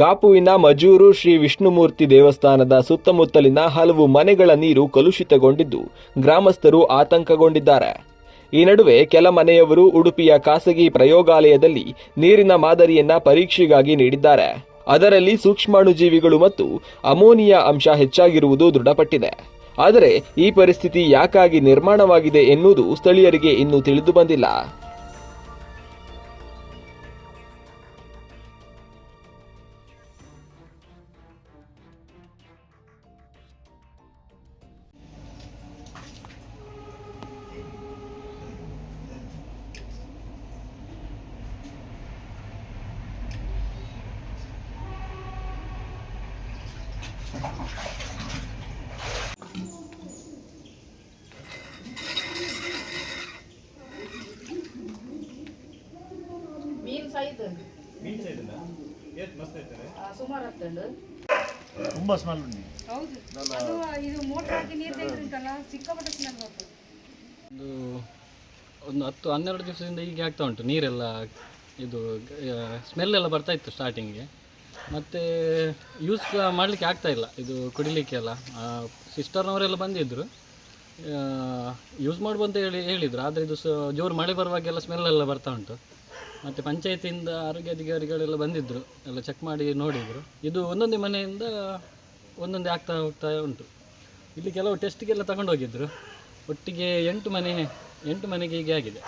ಕಾಪುವಿನ ಮಜೂರು ಶ್ರೀ ವಿಷ್ಣುಮೂರ್ತಿ ದೇವಸ್ಥಾನದ ಸುತ್ತಮುತ್ತಲಿನ ಹಲವು ಮನೆಗಳ ನೀರು ಕಲುಷಿತಗೊಂಡಿದ್ದು, ಗ್ರಾಮಸ್ಥರು ಆತಂಕಗೊಂಡಿದ್ದಾರೆ. ಈ ನಡುವೆ ಕೆಲ ಮನೆಯವರು ಉಡುಪಿಯ ಖಾಸಗಿ ಪ್ರಯೋಗಾಲಯದಲ್ಲಿ ನೀರಿನ ಮಾದರಿಯನ್ನ ಪರೀಕ್ಷೆಗಾಗಿ ನೀಡಿದ್ದಾರೆ. ಅದರಲ್ಲಿ ಸೂಕ್ಷ್ಮಾಣುಜೀವಿಗಳು ಮತ್ತು ಅಮೋನಿಯಾ ಅಂಶ ಹೆಚ್ಚಾಗಿರುವುದು ದೃಢಪಟ್ಟಿದೆ. ಆದರೆ ಈ ಪರಿಸ್ಥಿತಿ ಯಾಕಾಗಿ ನಿರ್ಮಾಣವಾಗಿದೆ ಎನ್ನುವುದು ಸ್ಥಳೀಯರಿಗೆ ಇನ್ನೂ ಮೀನು ಸಹಿತ ಸುಮಾರು ಹತ್ತುಂಡು ತುಂಬ ಸ್ಮೆಲ್ ಉಂಟು. ಹೌದು. ಅದು ಇದು ಮೋಟರ್ ಹಾಕಿ ನೀರು ತೆಗೆದುಂಟಲ್ಲ ಸಿಕ್ಕಾಪಟ್ಟೆ ಸ್ಮೆಲ್ ಬರ್ತದೆ ಒಂದು ಒಂದು ಹತ್ತು ಹನ್ನೆರಡು ದಿವಸದಿಂದ ಹೀಗೆ ಆಗ್ತಾ ಉಂಟು. ನೀರೆಲ್ಲ ಇದು ಸ್ಮೆಲ್ ಎಲ್ಲ ಬರ್ತಾ ಇತ್ತು ಸ್ಟಾರ್ಟಿಂಗ್ಗೆ ಮತ್ತು ಯೂಸ್ ಮಾಡಲಿಕ್ಕೆ ಆಗ್ತಾ ಇಲ್ಲ. ಇದು ಕುಡಿಲಿಕ್ಕೆಲ್ಲ ಸಿಸ್ಟರ್ನವರೆಲ್ಲ ಬಂದಿದ್ದರು ಯೂಸ್ ಮಾಡ್ಬೋದು ಅಂತ ಹೇಳಿ, ಹೇಳಿದರು. ಆದರೆ ಇದು ಸ, ಜೋರು ಮಳೆ ಬರುವಾಗೆಲ್ಲ ಸ್ಮೆಲ್ ಎಲ್ಲ ಬರ್ತಾ ಉಂಟು. ಮತ್ತು ಪಂಚಾಯತಿಯಿಂದ ಆರೋಗ್ಯ ಅಧಿಕಾರಿಗಳೆಲ್ಲ ಬಂದಿದ್ದರು ಎಲ್ಲ ಚೆಕ್ ಮಾಡಿ ನೋಡಿದರು. ಇದು ಒಂದೊಂದೇ ಮನೆಯಿಂದ ಒಂದೊಂದೇ ಆಗ್ತಾ ಹೋಗ್ತಾ ಉಂಟು. ಇಲ್ಲಿ ಕೆಲವು ಟೆಸ್ಟಿಗೆಲ್ಲ ತಗೊಂಡು ಹೋಗಿದ್ರು ಒಟ್ಟಿಗೆ ಎಂಟು ಮನೆ, ಎಂಟು ಮನೆಗೆ ಹೀಗೆ ಆಗಿದೆ.